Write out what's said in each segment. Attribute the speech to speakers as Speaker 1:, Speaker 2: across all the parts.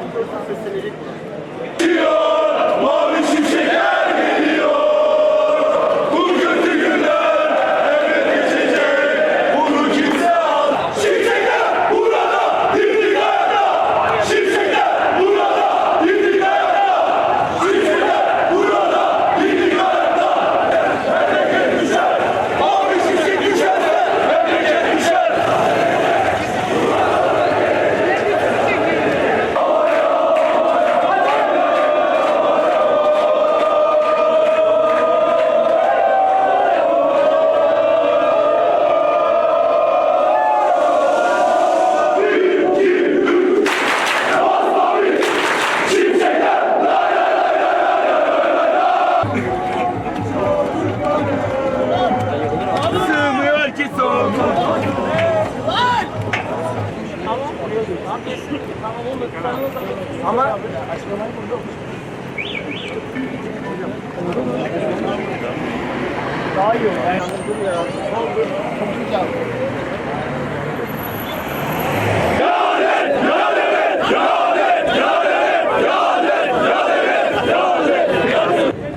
Speaker 1: Mavi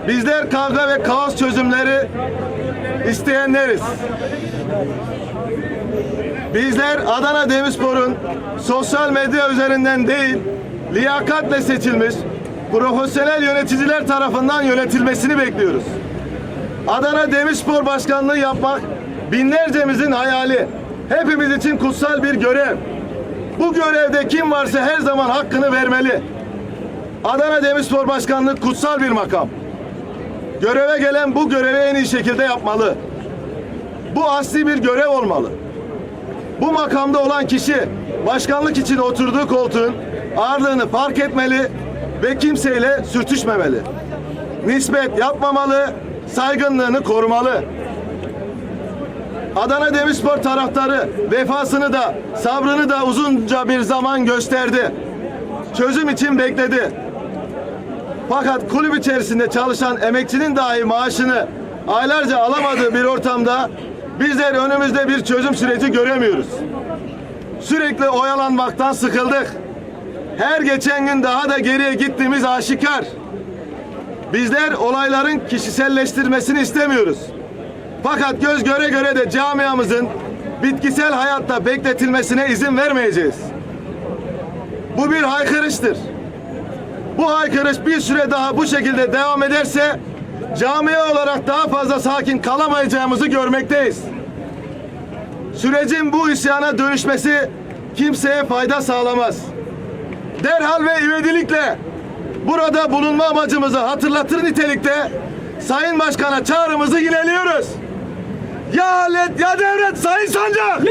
Speaker 2: Bizler kavga ve kaos çözümleri isteyenleriz. Bizler Adana Demirspor'un sosyal medya üzerinden değil, liyakatle seçilmiş profesyonel yöneticiler tarafından yönetilmesini bekliyoruz. Adana Demirspor Başkanlığı yapmak binlercemizin hayali. Hepimiz için kutsal bir görev. Bu görevde kim varsa her zaman hakkını vermeli. Adana Demirspor Başkanlığı kutsal bir makam. Göreve gelen bu görevi en iyi şekilde yapmalı. Bu asli bir görev olmalı. Bu makamda olan kişi başkanlık için oturduğu koltuğun ağırlığını fark etmeli ve kimseyle sürtüşmemeli. Nispet yapmamalı, saygınlığını korumalı. Adana Demirspor taraftarı vefasını da sabrını da uzunca bir zaman gösterdi. Çözüm için bekledi. Fakat kulüp içerisinde çalışan emekçinin dahi maaşını aylarca alamadığı bir ortamda bizler önümüzde bir çözüm süreci göremiyoruz. Sürekli oyalanmaktan sıkıldık. Her geçen gün daha da geriye gittiğimiz aşikar. Bizler olayların kişiselleştirmesini istemiyoruz. Fakat göz göre göre de camiamızın bitkisel hayatta bekletilmesine izin vermeyeceğiz. Bu bir haykırıştır. Bu haykırış bir süre daha bu şekilde devam ederse camia olarak daha fazla sakin kalamayacağımızı görmekteyiz. Sürecin bu isyana dönüşmesi kimseye fayda sağlamaz. Derhal ve ivedilikle burada bulunma amacımızı hatırlatır nitelikte Sayın Başkan'a çağrımızı yineliyoruz. Ya alet ya devlet Sayın Sancak!